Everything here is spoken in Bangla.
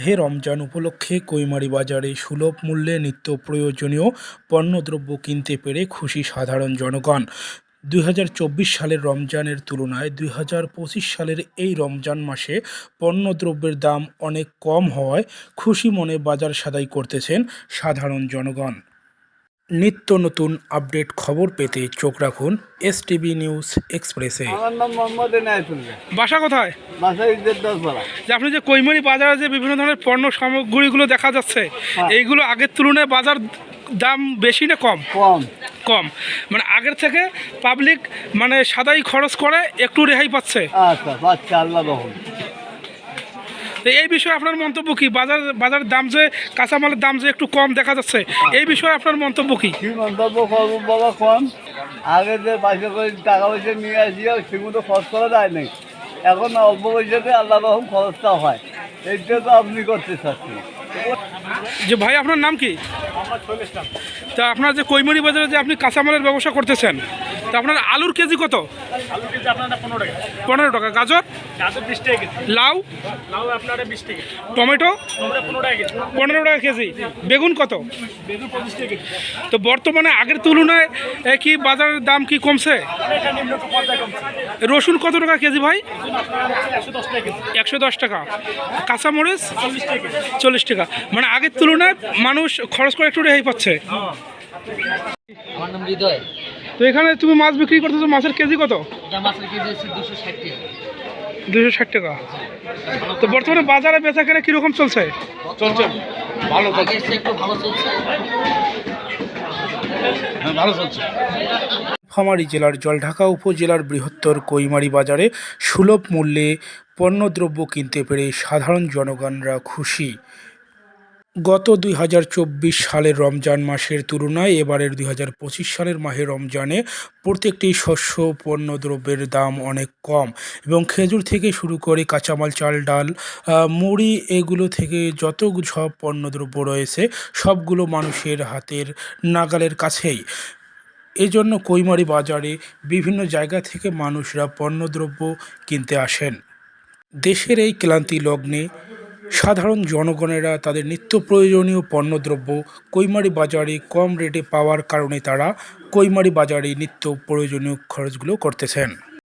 মাহে রমজান উপলক্ষে কৈমারি বাজারে সুলভ মূল্যে নিত্য প্রয়োজনীয় পণ্যদ্রব্য কিনতে পেরে খুশি সাধারণ জনগণ। দুই হাজার চব্বিশ সালের রমজানের তুলনায় দুই হাজার পঁচিশ সালের এই রমজান মাসে পণ্যদ্রব্যের দাম অনেক কম হওয়ায় খুশি মনে বাজার সাদাই করতেছেন সাধারণ জনগণ। নিত্য নতুন আপডেট খবর পেতে চোখ রাখুন এস টিভি নিউজ এক্সপ্রেসে। আমার নাম মোহাম্মদ এনায়তুল্লাহ বাসা কোথায়? বাসা ইজ্জত দশপাড়া যে আপনি যে কৈমারি বাজারে যে বিভিন্ন ধরনের পণ্য সামগ্রীগুলো দেখা যাচ্ছে এইগুলো আগের তুলনায় বাজার দাম বেশি না কম? কম। কম। মানে আগের থেকে পাবলিক মানে সাদাই খরচ করে একটু রেহাই পাচ্ছে। আচ্ছা বাচ্চা আল্লাহ তো এই বিষয়ে আপনার মন্তব্য কি? বাজার বাজার দাম যে কাঁচামালের দাম যে একটু কম দেখা যাচ্ছে এই বিষয়ে আপনার মন্তব্য কি? কি মন্তব্য করব বাবা কম আগে যে পয়সা করে টাকা পয়সা নিয়ে আসিও সেগুলো খরচ করা যায় নাই। এখন অল্প পয়সাতে আল্লাহ রকম খরচটা হয়। এইটা তো আপনি করতে চাচ্ছেন। যে ভাই আপনার নাম কি? তা আপনার যে কৈমারি বাজারে যে আপনি কাঁচামালের ব্যবসা করতেছেন তা আপনার আলুর কেজি কত? আলু কেজি আপনার পনেরো টাকা? পনেরো টাকা। গাজর? লাউ? লাউ আপনার বিশ টাকা টমেটো? টমেটো পনেরো টাকা কেজি। পনেরো টাকা কেজি। বেগুন কত? বেগুন পঁচিশ টাকা কেজি। তো বর্তমানে আগের তুলনায় কি বাজারের দাম কি কমছে? রসুন কত টাকা কেজি ভাই? একশো দশ টাকা কাঁচামরিচ? চল্লিশ টাকা চল্লিশ টাকা। মানে আগের তুলনায় মানুষ খরচ করে একটু রেহাই পাচ্ছে। আমার নাম হৃদয়। তো এখানে তুমি মাছ বিক্রি করতেছো মাছের কেজি কত? মাছের কেজি হচ্ছে দুশো ষাট টাকা। দুশো ষাট টাকা। তো বর্তমানে বাজারে বেচা কেনা কীরকম চলছে? চলছে। ভালো ভালো চলছে। ফামারি জেলার জলঢাকা উপজেলার বৃহত্তর কৈমারি বাজারে সুলভ মূল্যে পণ্যদ্রব্য কিনতে পেরে সাধারণ জনগণরা খুশি। গত দুই হাজার চব্বিশ সালের রমজান মাসের তুলনায় এবারের দুই হাজার পঁচিশ সালের মাহে রমজানে প্রত্যেকটি শস্য পণ্য দ্রব্যের দাম অনেক কম এবং খেজুর থেকে শুরু করে কাঁচামাল, চাল, ডাল মুড়ি এগুলো থেকে যত সব পণ্যদ্রব্য রয়েছে সবগুলো মানুষের হাতের নাগালের কাছেই। এজন্য কৈমারি বাজারে বিভিন্ন জায়গা থেকে মানুষরা পণ্যদ্রব্য কিনতে আসেন। দেশের এই ক্লান্তি লগ্নে সাধারণ জনগণেরা তাদের নিত্য প্রয়োজনীয় পণ্যদ্রব্য কৈমারি বাজারে কম রেটে পাওয়ার কারণে তারা কৈমারি বাজারে নিত্য প্রয়োজনীয় খরচগুলো করতেছেন।